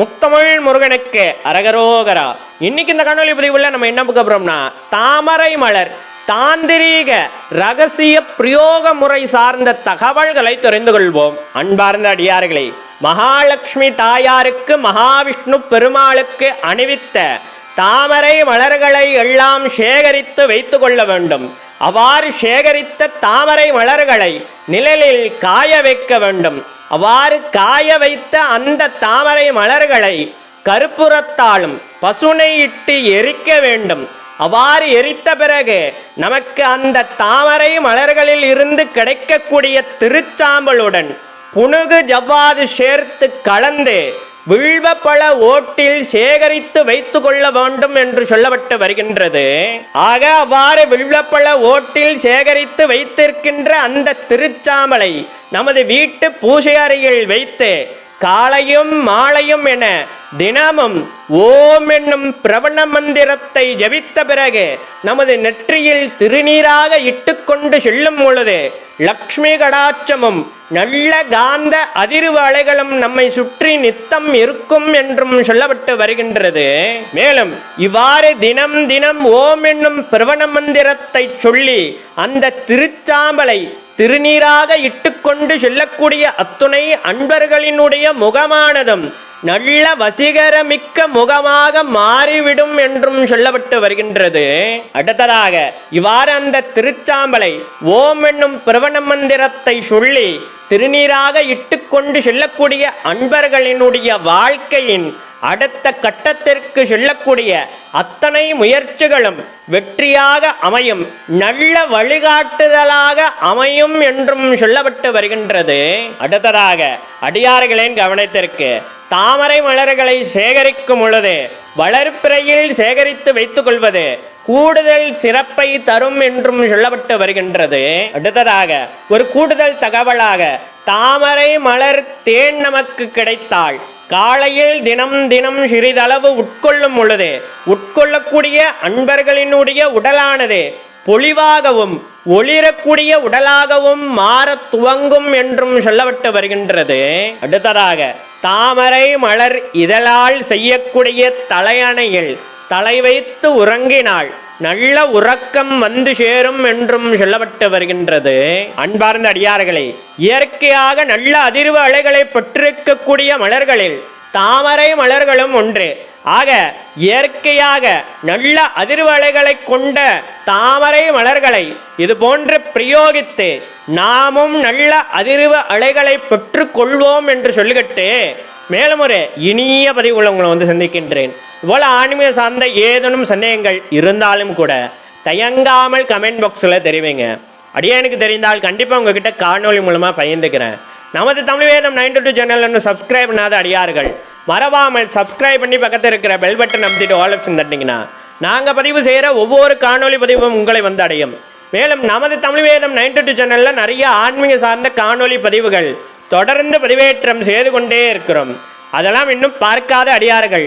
முத்தமிழ் முருகனுக்கு அரகரோகரா. இன்னைக்கு இந்த காணொலி பதிவுல நம்ம என்ன பார்க்க போறோம்னா தாமரை மலர் தாந்திரீக ரகசிய பிரயோக முறை சார்ந்த தகவல்களை தெரிந்து கொள்வோம். அன்பார்ந்த அடியார்களே மகாலட்சுமி தாயாருக்கு மகாவிஷ்ணு பெருமாளுக்கு அணிவித்த தாமரை மலர்களை எல்லாம் சேகரித்து வைத்து கொள்ள வேண்டும். அவ்வாறு சேகரித்த தாமரை மலர்களை நிழலில் காய வைக்க வேண்டும். அவ்வாறு காய வைத்த அந்த தாமரை மலர்களை கருப்புறத்தாலும் பசுனை இட்டு எரிக்க வேண்டும். அவ்வாறு எரித்த பிறகு நமக்கு அந்த தாமரை மலர்களில் இருந்து கிடைக்கக்கூடிய திருச்சாம்பலுடன் புனுகு ஜவ்வாது சேர்த்து கலந்து வில்வப்பழ ஓட்டில் சேகரித்து வைத்துக் கொள்ள வேண்டும் என்று சொல்லப்பட்டு வருகின்றது. ஆக அவ்வாறு வில்வப்பழ ஓட்டில் சேகரித்து வைத்திருக்கின்ற அந்த திருச்சாமலை நமது வீட்டு பூஜை அறையில் வைத்து காலையும் மாலையும் என தினமும் ஓம் என்னும் பிரவண மந்திரத்தை ஜபித்த பிறகு நமது நெற்றியில் திருநீராக இட்டுக்கொண்டு செல்லும் பொழுது லக்ஷ்மி கடாட்சமும் நல்ல காந்த அதிர்வு அலைகளும் நம்மை சுற்றி நித்தம் இருக்கும் என்றும் சொல்லப்பட்டு வருகின்றது. மேலும் இவ்வாறு தினம் தினம் ஓம் என்னும் பிரவண மந்திரத்தை சொல்லி அந்த திருச்சாம்பலை திருநீராக இட்டுக்கொண்டு செல்லக்கூடிய அத்துணை அன்பர்களினுடைய முகமானதும் நல்ல வசீகரமிக்க முகமாக மாறிவிடும் என்றும் சொல்லப்பட்டு வருகின்றது. அடுத்ததாக இவ்வாறு அந்த திருச்சாம்பலை ஓம் என்னும் பிரவண மந்திரத்தை சொல்லி திருநீராக இட்டுக்கொண்டு செல்லக்கூடிய அன்பர்களினுடைய வாழ்க்கையின் அடுத்த கட்டத்திற்கு செல்லக்கூடிய அத்தனை முயற்சிகளும் வெற்றியாக அமையும் நல்ல வழிகாட்டுதலாக அமையும் என்றும் சொல்லப்பட்டு வருகின்றது. அடுத்ததாக அடியார்களின் கவனத்திற்கு தாமரை மலர்களை சேகரிக்கும் பொழுது வளர்ப்பிறையில் சேகரித்து வைத்துக் கொள்வது கூடுதல் சிறப்பை தரும் என்றும் சொல்லப்பட்டு வருகின்றது. அடுத்ததாக ஒரு கூடுதல் தகவலாக தாமரை மலர் தேன் நமக்கு கிடைத்தால் காலையில் தினம் தினம் சிறிதளவு உட்கொள்ளும் பொழுது உட்கொள்ளக்கூடிய அன்பர்களினுடைய உடலானது பொலிவாகவும் ஒளிரக்கூடிய உடலாகவும் மாறத் துவங்கும் என்றும் சொல்லப்பட்டு வருகின்றது. அடுத்ததாக தாமரை மலர் இதழால் செய்யக்கூடிய தலையணையில் தலை வைத்து உறங்கினாள் நல்ல உறக்கம் வந்து சேரும் என்றும் சொல்லப்பட்டு வருகின்றது. அன்பார்ந்த அடியார்களே இயற்கையாக நல்ல அதிர்வு அலைகளை பெற்றிருக்கக்கூடிய மலர்களில் தாமரை மலர்களும் ஒன்று. ஆக இயற்கையாக நல்ல அதிர்வு அலைகளை கொண்ட தாமரை மலர்களை இது போன்று பிரயோகித்து நாமும் நல்ல அதிர்வு அலைகளை பெற்றுக்கொள்வோம் என்று சொல்லிக்கிட்டு மேலும் ஒரு இனிய பதிவுகளை உங்களை வந்து சந்திக்கின்றேன். இவ்வளோ ஆன்மீக சார்ந்த ஏதேனும் சந்தேகங்கள் இருந்தாலும் கூட தயங்காமல் கமெண்ட் பாக்ஸில் தெரிவிங்க. அடியனுக்கு தெரிந்தால் கண்டிப்பாக உங்ககிட்ட காணொளி மூலமாக பகிர்ந்துக்கிறேன். நமது Tamil Vedam ninety two channel இன்னும் சப்ஸ்கிரைப் பண்ணாத அடியார்கள் மறவாமல் சப்ஸ்கிரைப் பண்ணி பக்கத்தில் இருக்கிற பெல் பட்டன் அமைச்சிட்டு ஆல் ஆப்ஷன் தட்டிங்கன்னா நாங்கள் பதிவு செய்கிற ஒவ்வொரு காணொளி பதிவும் உங்களை வந்து அடையும். மேலும் நமது தமிழ் வேதம் நைன்டி டூ சேனலில் நிறைய ஆன்மீக சார்ந்த காணொளி பதிவுகள் தொடர்ந்து பதிவேற்றம் செய்து கொண்டே இருக்கிறோம். அதெல்லாம் இன்னும் பார்க்காத அடியார்கள்